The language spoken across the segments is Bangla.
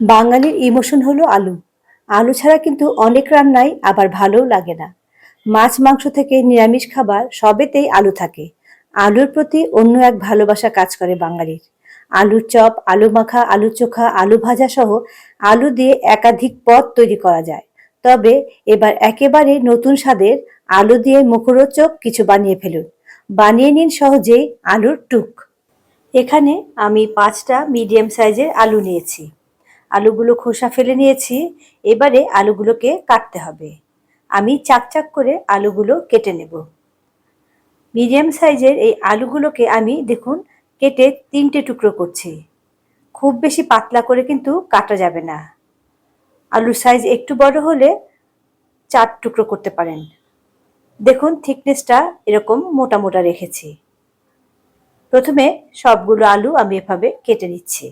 বাঙালির ইমোশন হলো আলু। আলু ছাড়া কিন্তু অনেক রান্নাই আবার ভালোও লাগে না। মাছ, মাংস থেকে নিরামিষ খাবার সবেতেই আলু থাকে। আলুর প্রতি অন্য এক ভালোবাসা কাজ করে বাঙালির। আলুর চপ, আলু মাখা, আলু চোখা, আলু ভাজা সহ আলু দিয়ে একাধিক পদ তৈরি করা যায়। তবে এবার একেবারে নতুন স্বাদের আলু দিয়ে মুখরোচক কিছু বানিয়ে ফেলুন। বানিয়ে নিন সহজেই আলুর টুক। এখানে আমি পাঁচটা মিডিয়াম সাইজের আলু নিয়েছি। আলুগুলো খোসা ফেলে নিয়েছি, এবারে আলুগুলোকে কাটতে হবে। আমি চাকচাক করে আলুগুলো কেটে নেব। মিডিয়াম সাইজের এই আলুগুলোকে আমি দেখুন, কেটে তিনটে টুকরো করছি। খুব বেশি পাতলা করে কিন্তু কাটা যাবে না। আলুর সাইজ একটু বড় হলে চার টুকরো করতে পারেন। দেখুন, থিকনেসটা এরকম মোটা মোটা রেখেছি। প্রথমে সবগুলো আলু আমি এভাবে কেটে নিচ্ছি।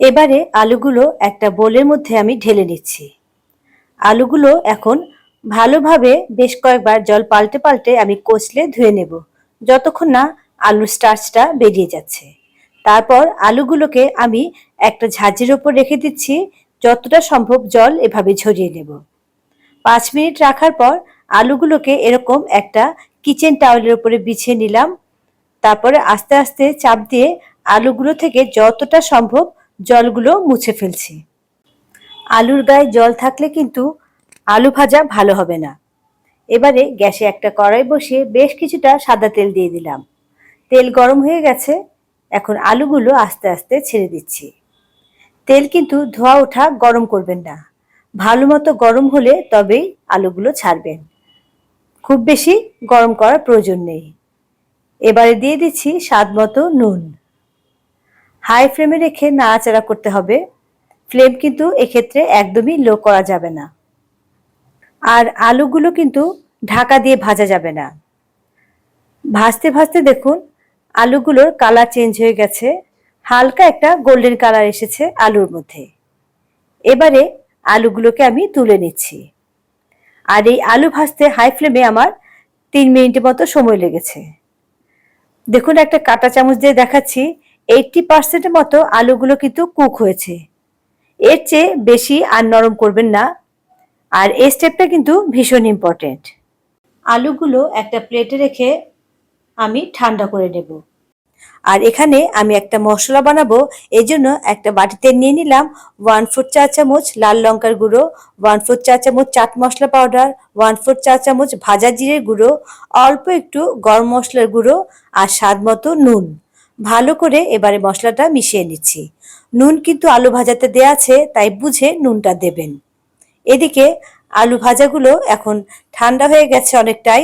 এবারে আলুগুলো একটা বোলের মধ্যে আমি ঢেলে নিচ্ছি। আলুগুলো এখন ভালোভাবে বেশ কয়েকবার জল পাল্টে পাল্টে আমি কষলে ধুয়ে নেব, যতক্ষণ না আলুর স্টার্চটা বেরিয়ে যাচ্ছে। তারপর আলুগুলোকে আমি একটা ঝাঁঝের ওপর রেখে দিচ্ছি, যতটা সম্ভব জল এভাবে ঝরিয়ে নেব। পাঁচ মিনিট রাখার পর আলুগুলোকে এরকম একটা কিচেন টাওয়েলের উপরে বিছিয়ে নিলাম। তারপরে আস্তে আস্তে চাপ দিয়ে আলুগুলো থেকে যতটা সম্ভব জলগুলো মুছে ফেলছি। আলুর গায়ে জল থাকলে কিন্তু আলু ভাজা ভালো হবে না। এবারে গ্যাসে একটা কড়াই বসিয়ে বেশ কিছুটা সাদা তেল দিয়ে দিলাম। তেল গরম হয়ে গেছে, এখন আলুগুলো আস্তে আস্তে ছেড়ে দিচ্ছি। তেল কিন্তু ধোয়া ওঠা গরম করবেন না। ভালো মতো গরম হলে তবেই আলুগুলো ছাড়বেন। খুব বেশি গরম করার প্রয়োজন নেই। এবারে দিয়ে দিচ্ছি স্বাদ মতো নুন। হাই ফ্লেমে রেখে নাড়াচাড়া করতে হবে। ফ্লেম কিন্তু এক্ষেত্রে একদমই লো করা যাবে না। আর আলুগুলো কিন্তু ঢাকা দিয়ে ভাজা যাবে না। ভাজতে ভাজতে দেখুন, আলুগুলোর কালার চেঞ্জ হয়ে গেছে। হালকা একটা গোল্ডেন কালার এসেছে আলুর মধ্যে। এবারে আলুগুলোকে আমি তুলে নিচ্ছি। আর এই আলু ভাজতে হাই ফ্লেমে আমার তিন মিনিটের মতো সময় লেগেছে। দেখুন একটা কাঁটা চামচ দিয়ে দেখাচ্ছি। এইটটি পার্সেন্টের মতো আলুগুলো কিন্তু কুক হয়েছে। এর চেয়ে বেশি আর নরম করবেন না। আর এই স্টেপটা কিন্তু ভীষণ ইম্পর্টেন্ট আলুগুলো একটা প্লেটে রেখে আমি ঠান্ডা করে নেব। আর এখানে আমি একটা মশলা বানাবো, এই জন্য একটা বাটিতে নিয়ে নিলাম ওয়ান ফুট চা চামচ লাল লঙ্কার গুঁড়ো ওয়ান ফুট চা চামচ chaat masala powder one fourth চা চামচ ভাজা জিরের গুঁড়ো, অল্প একটু গরম মশলার গুঁড়ো আর স্বাদ মতো নুন। ভালো করে এবারে মশলাটা মিশিয়ে নিচ্ছি। নুন কিন্তু আলু ভাজাতে দেয়া আছে, তাই বুঝে নুনটা দেবেন। এদিকে আলু ভাজাগুলো এখন ঠান্ডা হয়ে গেছে অনেকটাই।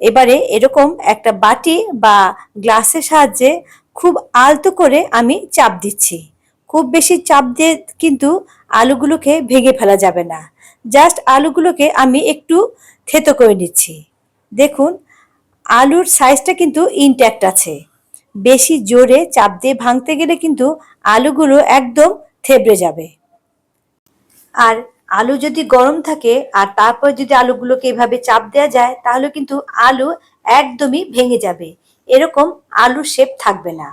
এবারে এরকম একটা বাটি বা গ্লাসের সাহায্যে খুব আলতো করে আমি চাপ দিচ্ছি। খুব বেশি চাপ দিয়ে কিন্তু আলুগুলোকে ভেঙে ফেলা যাবে না। জাস্ট আলুগুলোকে আমি একটু থেতো করে নিচ্ছি। দেখুন, আলুর সাইজটা কিন্তু ইনট্যাক্ট আছে। বেশি জোরে চাপ দিয়ে ভাঙতে গেলে কিন্তু আলুগুলো একদম থেবড়ে যাবে। আর আলু যদি গরম থাকে আর তারপর যদি আলুগুলোকে এভাবে চাপ দেওয়া যায়, তাহলে কিন্তু আলু একদমই ভেঙে যাবে। এরকম আলু শেপ থাকবে না।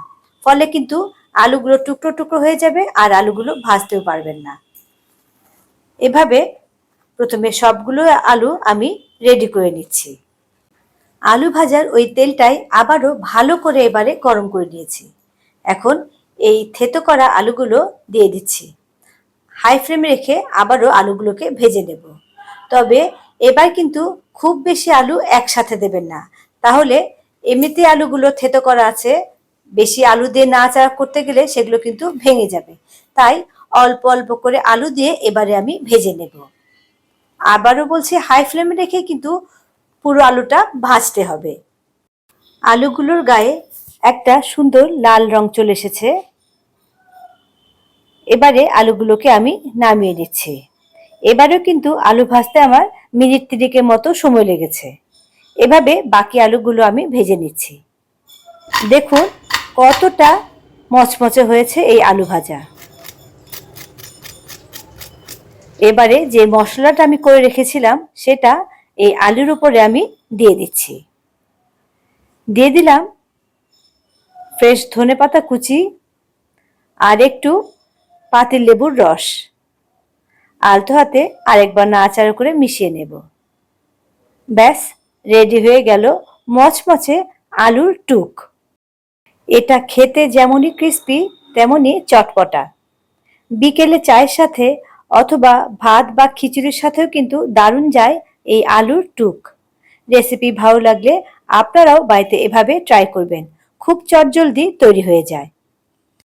ফলে কিন্তু আলুগুলো টুকরো টুকরো হয়ে যাবে আর আলুগুলো ভাজতেও পারবেন না। এভাবে প্রথমে সবগুলো আলু আমি রেডি করে নিচ্ছি। আলু ভাজার ওই তেলটাই আবারও ভালো করে এবারে গরম করে নিয়েছি। এখন এই থেতো করা আলুগুলো দিয়ে দিচ্ছি। হাই ফ্লেমে রেখে আবারও আলুগুলোকে ভেজে নেব। তবে এবার কিন্তু খুব বেশি আলু একসাথে দেবেন না। তাহলে এমনিতে আলুগুলো থেতো করা আছে, বেশি আলু দিয়ে নাড়াচাড়া করতে গেলে সেগুলো কিন্তু ভেঙে যাবে। তাই অল্প অল্প করে আলু দিয়ে এবারে আমি ভেজে নেব। আবারও বলছি, হাই ফ্লেমে রেখে কিন্তু পুরো আলুটা ভাজতে হবে। আলুগুলোর গায়ে একটা সুন্দর লাল রং চলে এসেছে। এবারে আলুগুলোকে আমি নামিয়ে নিচ্ছি। এবারেও কিন্তু আলু ভাজতে আমার মিনিট তিরিকের মতো সময় লেগেছে। এভাবে বাকি আলুগুলো আমি ভেজে নিচ্ছি। দেখুন কতটা মচমচে হয়েছে এই আলু ভাজা। এবারে যে মশলাটা আমি করে রেখেছিলাম সেটা এই আলুর উপরে আমি দিয়ে দিচ্ছি। দিয়ে দিলাম ফ্রেশ ধনে পাতা কুচি আর একটু পাতিল লেবুর রস। আলতো হাতে আরেকবার নাড়াচাড়া করে মিশিয়ে নেব। ব্যাস, রেডি হয়ে গেল মচমচে আলুর টুক। এটা খেতে যেমনই ক্রিস্পি, তেমনই চটপটা। বিকেলে চায়ের সাথে অথবা ভাত বা খিচুড়ির সাথেও কিন্তু দারুণ যায় এই আলুর টুক। রেসিপি ভালো লাগলে আপনারাও বাড়িতে এভাবে ট্রাই করবেন। খুব চটজলদি তৈরি হয়ে যায়।